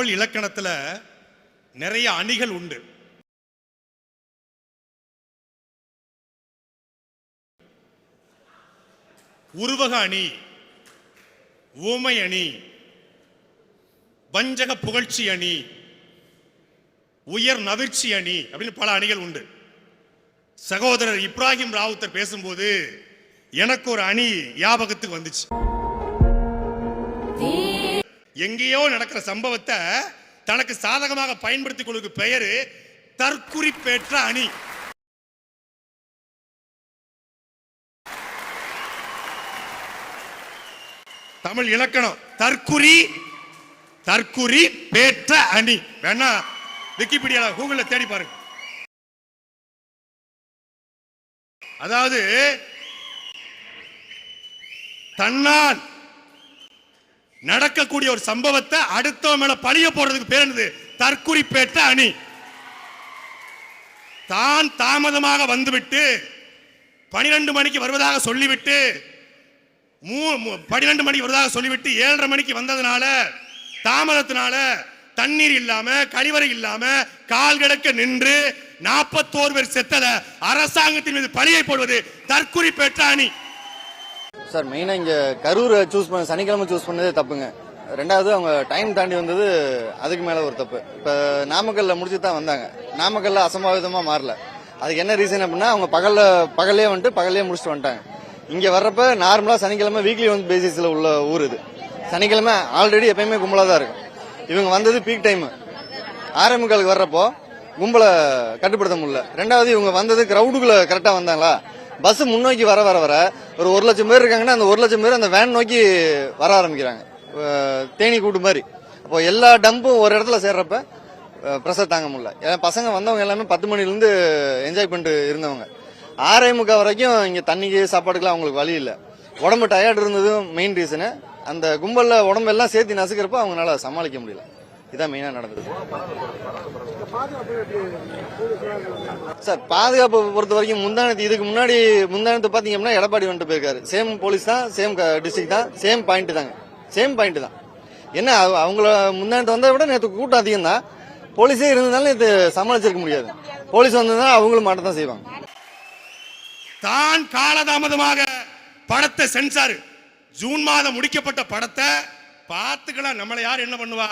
தமிழ் இலக்கணத்துல நிறைய அணிகள் உண்டு. உருவக அணி ஊமை அணி வஞ்சக புகழ்ச்சி அணி உயர் நவிர்ச்சி அணி அப்படின்னு பல அணிகள் உண்டு. சகோதரர் இப்ராஹிம் ராவுத்தர் பேசும்போது எனக்கு ஒரு அணி ஞாபகத்துக்கு வந்துச்சு. எங்கேயோ நடக்கிற சம்பவத்தை தனக்கு சாதகமாக பயன்படுத்திக் கொள்ளுக்கு பெயரு தற்குறிப்பேற்ற அணி. தமிழ் இலக்கணம் தற்குறி தற்குறி பேற்ற அணி. வேணா விக்கிபீடியால கூகுள்ல தேடி பாருங்க. அதாவது தன்னால் நடக்கக்கூடிய ஒரு சம்பவத்தை அடுத்தவன் மேல பழிய போடுறதுக்கு பேர் என்னது? தற்குறிப்பேற்ற அணி. தான் தாமதமாக வந்துவிட்டு பனிரெண்டு மணிக்கு வருவதாக சொல்லிவிட்டு மூ- மூ- மணிக்கு வருவதாக சொல்லிவிட்டு ஏழரை மணிக்கு வந்ததுனால தாமதத்தினால தண்ணீர் இல்லாம கழிவறை இல்லாம கால் கிடக்க நின்று நாற்பத்தோரு பேர் செத்தத அரசாங்கத்தின் மீது பழியை போடுவது தற்குறி பெற்ற அணி. சார் மெயினா இங்க கரூரை சூஸ் பண்ண சனிக்கிழமை சூஸ் பண்ணதே தப்புங்க. ரெண்டாவது அவங்க டைம் தாண்டி வந்தது அதுக்கு மேல ஒரு தப்பு. இப்ப நாமக்கல்ல முடிச்சு தான் வந்தாங்க. நாமக்கல்ல அசம்பாவிதமா மாறல. அதுக்கு என்ன ரீசன் அப்படின்னா அவங்க பகல்ல பகல்லே வந்துட்டு பகல்லே முடிச்சுட்டு வந்துட்டாங்க. இங்க வர்றப்ப நார்மலா சனிக்கிழமை வீக்லி வந்து பேசிஸ்ல உள்ள ஊர் இது. சனிக்கிழமை ஆல்ரெடி எப்பயுமே கும்பலா தான் இருக்கும். இவங்க வந்தது பீக் டைம் ஆரம்பிக்காலுக்கு வர்றப்போ கும்பலை கட்டுப்படுத்த முடியல. ரெண்டாவது இவங்க வந்தது கிரௌடுக்குள்ள கரெக்டா வந்தாங்களா? பஸ் முன்னோக்கி வர வர வர ஒரு ஒரு லட்சம் பேர் இருக்காங்கன்னா அந்த ஒரு லட்சம் பேர் அந்த வேன் நோக்கி வர ஆரம்பிக்கிறாங்க. தேனி கூட்டு மாதிரி. அப்போ எல்லா டம்பும் ஒரு இடத்துல சேர்றப்ப ப்ரெஷர் தாங்க முடியல. ஏன்னா பசங்க வந்தவங்க எல்லாமே பத்து மணிலேருந்து என்ஜாய் பண்ணிட்டு இருந்தவங்க. ஆறே முக்கால் வரைக்கும் இங்கே தண்ணிக்கு சாப்பாடுக்கெல்லாம் அவங்களுக்கு வழி இல்லை. உடம்பு டயர்டு இருந்ததும் மெயின் ரீசனு அந்த கும்பலில் உடம்பெல்லாம் சேர்த்து நசுக்கிறப்ப அவங்களால சமாளிக்க முடியல. இதான் மெயினாக நடந்தது. சார்? பாதுகாப்பு பொறுத்த வரைக்கும் முந்தானத்து இதுக்கு முன்னாடி முந்தானத்தை பாத்தீங்கன்னா எடப்பாடி வந்துட்டு போயிருக்காரு. சேம் போலீஸ் தான் சேம் டிஸ்ட்ரிக்ட் தான் சேம் பாயிண்ட் தாங்க. சேம் பாயிண்ட் தான். என்ன அவ- அவங்கள முந்தானத்தை வந்ததை விட நேற்று கூட்டம் அதிகம் தான். போலீஸே இருந்ததுனால இது சமாளிச்சிருக்க முடியாது. போலீஸ் வந்ததுனால அவங்களும் மாட்ட தான் செய்வாங்க. தான் காலதாமதமாக படத்தை சென்சார். ஜூன் மாதம் முடிக்கப்பட்ட படத்தை பார்த்துக்கலாம். நம்மளை யார் என்ன பண்ணுவா?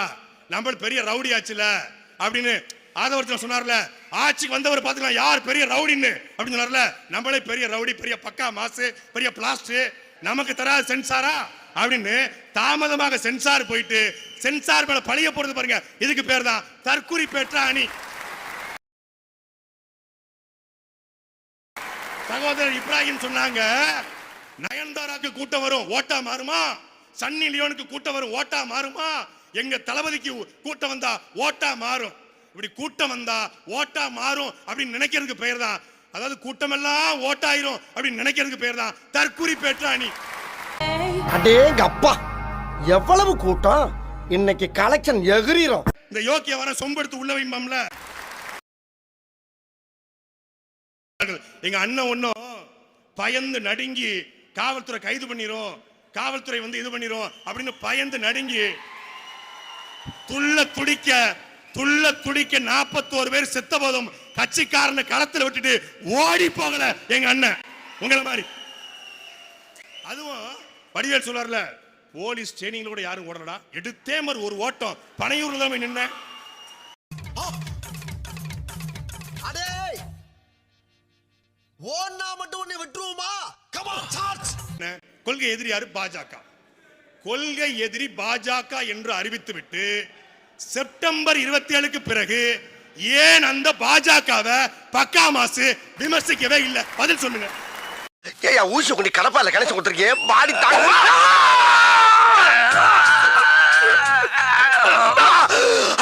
நம்ம பெரிய ரவுடி ஆச்சுல அப்படின்னு ஆதவரத்தில் சொன்னார்ல ஆட்சிக்கு வந்தவர் பார்த்துக்கலாம் யார் பெரிய ரவுடின்னு? அப்படின்னு சொன்னார்ல நம்மளே பெரிய ரவுடி பெரிய பக்கா மாசு பெரிய பிளாஸ்ட் நமக்கு தராது சென்சாரா? அப்படின்னு தாமதமாக சென்சார் போயிட்டு சென்சார் மேல பழைய போறது பாருங்க இதுக்கு பேர் தான் தற்குறி பெற்ற அணி. சகோதரர் இப்ராஹிம் சொன்னாங்க நயன்தாராக்கு கூட்டம் வரும் ஓட்டா மாறுமா? சன்னி லியோனுக்கு கூட்டம் வரும் ஓட்டா மாறுமா? எங்க தளபதிக்கு கூட்டம் வந்தா ஓட்டா மாறும். இப்படி கூட்டம் வந்தா ஓட்டா மாறும் அப்படின்னு நினைக்கிறதுக்கு பெயர் தான் அதாவது கூட்டம் எல்லாம் ஓட்டாயிரும் அப்படின்னு நினைக்கிறதுக்கு பெயர் தான் தற்குறி பெற்ற அணி அடேங்க அப்பா எவ்வளவு கூட்டம்? இன்னைக்கு கலெக்ஷன் எகிரிரும். இந்த யோக்கிய வர சொம்பெடுத்து உள்ள வைம்பம்ல. எங்க அண்ணன் ஒன்னும் பயந்து நடுங்கி காவல்துறை கைது பண்ணிரும் காவல்துறை வந்து இது பண்ணிரும் அப்படின்னு பயந்து நடுங்கி துள்ள துடிக்க துள்ள துடிக்க நாற்பத்தோரு பேர் செத்த போதும் கட்சிக்காரனை களத்துல விட்டுட்டு ஓடி போகல எங்க அண்ணன். உங்களை மாதிரி. அதுவும் வடிவேல் சொல்றாருல போலீஸ் ட்ரைனிங்ல கூட யாரும் ஓடலடா. எடுத்தே மாதிரி ஒரு ஓட்டம். பனையூர்ல தான் போய் நின்னேன். ஓன்னா மட்டும் உன்னை விட்டுருவோமா? Come on charge? கொள்கை எதிரி யாரு? பாஜக. கொள்கை எதிரி பாஜக என்று அறிவித்துவிட்டு செப்டம்பர் இருபத்தி ஏழுக்கு பிறகு ஏன் அந்த பாஜகவை பக்கா மாசு விமர்சிக்கவே இல்லை? பதில் சொல்லுங்க. ஏயா ஊசி கொண்டு கடப்பால கணேச கொடுத்துருக்கே மாடி தாங்க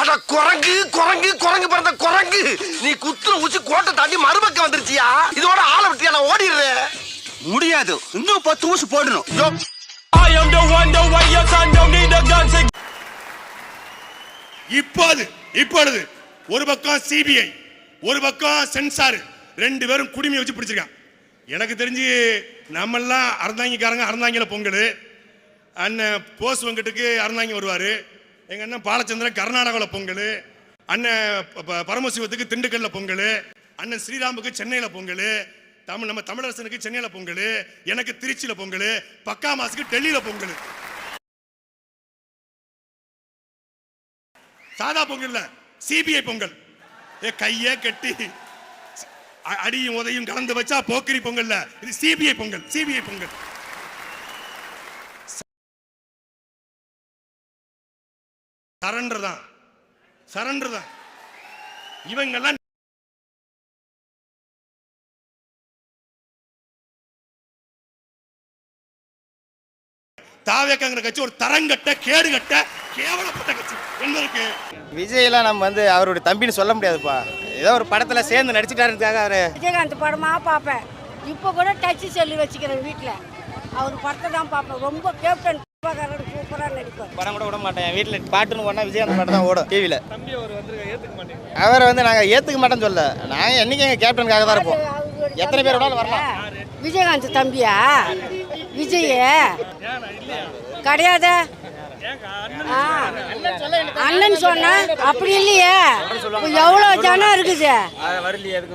அட குரங்கு குரங்கு குரங்கு பிறந்த குரங்கு. நீ குத்துற ஊசி கோட்டை தாண்டி மறுபக்கம் வந்துருச்சியா? இதோட ஆளை விட்டியா நான் ஓடிடுறேன். முடியாது. இன்னும் பத்து ஊசி போடணும். யோ, இப்போது இப்பொழுது ஒரு பக்கம் சிபிஐ ஒரு பக்கம் சென்சார் ரெண்டு பேரும் குடிமையை வச்சு பிடிச்சிருக்கான் எனக்கு தெரிஞ்சு நம்மெல்லாம் அறந்தாங்கிக்காரங்க அறந்தாங்கில பொங்கல். அண்ணன் போஸ் வெங்கட்டுக்கு அறந்தாங்கி வருவார். எங்கள் அண்ணன் பாலச்சந்திரன் கர்நாடகாவில் பொங்கல். அண்ணன் ப- பரமசிவத்துக்கு திண்டுக்கல்ல பொங்கல். அண்ணன் ஸ்ரீராமுக்கு சென்னையில் பொங்கல். தமிழ் நம்ம தமிழரசனுக்கு சென்னையில் பொங்கல். எனக்கு திருச்சியில் பொங்கல். பக்கா மாசுக்கு டெல்லியில் பொங்கல். சாதா பொங்கல் இல்ல சிபிஐ பொங்கல். ஏ கையே கட்டி அடியும் உதையும் கலந்து வச்சா போக்கிரி பொங்கல்ல. இது CBI Pongal CBI Pongal. Surrender தான் சரண்டர் தான். இவங்கெல்லாம் தாவேக்காங்கிற கட்சி ஒரு தரங்கட்ட கேடுகட்ட கேவலப்பட்ட கட்சி. என்பதற்கு விஜயெல்லாம் நம்ம வந்து அவருடைய தம்பின்னு சொல்ல முடியாதுப்பா. ஏதோ ஒரு படத்துல சேர்ந்து நடிச்சிட்டாருக்காக அவரு. விஜயகாந்த் படமாக பார்ப்பேன். இப்போ கூட டச்சு செல்லு வச்சுக்கிறேன் வீட்டில் அவர் படத்தை தான் பார்ப்பேன். ரொம்ப கேப்டன் சூப்பராக நடிப்பார். படம் கூட விட மாட்டேன். வீட்டில் பாட்டுன்னு போனால் விஜயகாந்த் பாட்டு தான் ஓடும். டிவியில் அவரை வந்து நாங்கள் ஏற்றுக்க மாட்டோம்னு சொல்ல நாங்கள் என்னைக்கு எங்கள் கேப்டனுக்காக தான் இருப்போம். எத்தனை பேர் வேணாலும் வரலாம்? விஜயகாந்த் தம்பியா? விஜய். கிடையாது. அண்ணன் சொன்னா அப்படி இல்லையே. எவ்வளோ ஜனம் இருக்குது?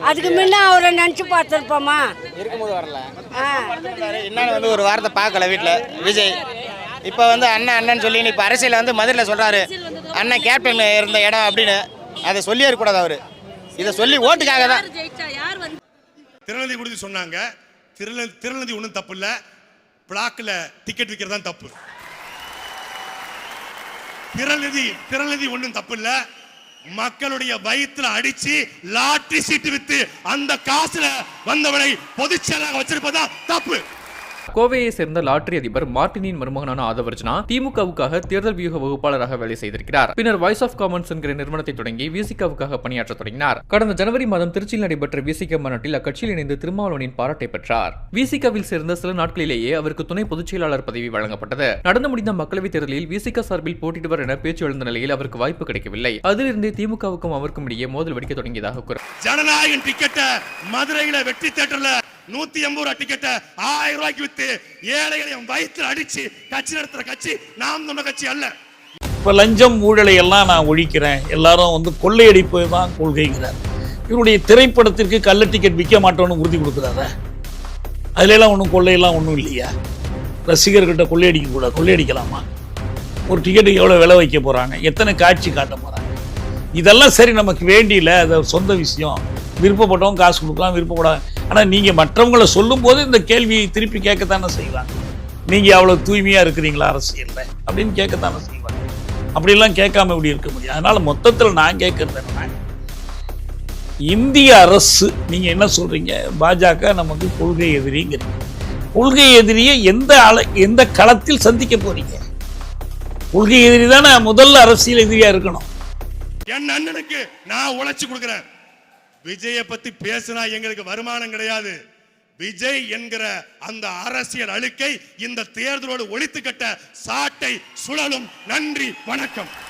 அதுக்கு முன்ன அவரை நினச்சி பார்த்துருப்போமா? இருக்கும்போது வரல. என்னன்னு வந்து ஒரு வாரத்தை பார்க்கல வீட்டில் விஜய் இப்போ வந்து அண்ணன் அண்ணன் சொல்லி இப்போ அரசியலில் வந்து மதுரையில் சொல்கிறாரு அண்ணன் கேப்டன் இருந்த இடம் அப்படின்னு அதை சொல்லியே இருக்கக்கூடாது அவர். இதை சொல்லி ஓட்டுக்காக தான். திருநெல்வேலி குறித்து சொன்னாங்க. திருநெல் திருநெல்வேலி ஒன்றும் தப்பு இல்லை. பிளாக்கில் டிக்கெட் விற்கிறது தான் தப்பு திருநெல்வேலி திருநெல்வேலி ஒன்றும் தப்பு இல்லை. மக்களுடைய வயிற்றுல அடிச்சு லாட்டரி சீட்டு வித்து அந்த காசுல வந்தவனை பொதுச்செயலாக வச்சிருப்பதா தப்பு. கோவையை சேர்ந்த லாட்டரி அதிபர் மார்டினின் மருமகனான ஆதவர்ஜனா திமுகவுக்காக தேர்தல் வியூக வகுப்பாளராக வேலை செய்திருக்கிறார். பின்னர் வாய்ஸ் ஆஃப் காமன்ஸ் என்கிற நிறுவனத்தை தொடங்கி விசிகாவுக்காக பணியாற்ற தொடங்கினார். கடந்த ஜனவரி மாதம் திருச்சியில் நடைபெற்ற விசிக மாநாட்டில் அக்கட்சியில் இணைந்து திருமாவளவனின் பாராட்டை பெற்றார். விசிகாவில் சேர்ந்த சில நாட்களிலேயே அவருக்கு துணை பொதுச் செயலாளர் பதவி வழங்கப்பட்டது. நடந்து முடிந்த மக்களவைத் தேர்தலில் விசிக சார்பில் போட்டியிடுவர் என பேச்சு எழுந்த நிலையில் அவருக்கு வாய்ப்பு கிடைக்கவில்லை. அதிலிருந்தே திமுகவுக்கும் அவருக்கும் இடையே மோதல் வெடிக்க தொடங்கியதாக கூற ஜனநாயகம் டிக்கெட்டை மதுரையில வெற்றி தேட்டர்ல நூத்தி எண்பது ரூபா டிக்கெட்டை ஆயிரம் ரூபாய்க்கு வித்து ஏழைகளை என் வயிற்றுல அடிச்சு கட்சி நடத்துற கட்சி நாம் சொன்ன கட்சி அல்ல. இப்போ லஞ்சம் ஊழலை எல்லாம் நான் ஒழிக்கிறேன். எல்லாரும் வந்து கொள்ளையடிப்பு தான் கொள்கைங்கிறார். இவருடைய திரைப்படத்திற்கு கள்ள டிக்கெட் விற்க மாட்டோம்னு உறுதி கொடுக்குறாரு? அதுல எல்லாம் ஒன்றும் கொள்ளையெல்லாம் ஒன்றும் இல்லையா? ரசிகர்கிட்ட கொள்ளையடிக்க கூடாது கொள்ளையடிக்கலாமா? ஒரு டிக்கெட்டுக்கு எவ்வளோ விலை வைக்க போகிறாங்க எத்தனை காட்சி காட்ட போகிறாங்க இதெல்லாம் சரி நமக்கு வேண்டியில. அது சொந்த விஷயம். விருப்பப்பட்டவங்க காசு கொடுக்கலாம் விருப்பப்படாது. ஆனால் நீங்கள் மற்றவங்களை சொல்லும்போது இந்த கேள்வியை திருப்பி கேட்கத்தானே செய்வாங்க. நீங்கள் அவ்வளோ தூய்மையாக இருக்கிறீங்களா அரசியலில்? அப்படின்னு கேட்கத்தானே செய்வாங்க. அப்படிலாம் கேட்காம இப்படி இருக்க முடியும்? அதனால மொத்தத்தில் நான் கேட்கறது என்னன்னா இந்திய அரசு நீங்க என்ன சொல்றீங்க? பாஜக நமக்கு கொள்கை எதிரிங்கிறீங்க கொள்கை எதிரியை எந்த அல எந்த களத்தில் சந்திக்க போறீங்க? கொள்கை எதிரி தானே முதல்ல அரசியல் எதிரியா இருக்கணும். என் அண்ணனுக்கு நான் உழைச்சு கொடுக்கிறேன். விஜய பத்தி பேசினா எங்களுக்கு வருமானம் கிடையாது. விஜய் என்கிற அந்த அரசியல் அழுக்கை இந்த தேர்தலோடு ஒழித்து கட்ட சாட்டை சுழலும். நன்றி வணக்கம்.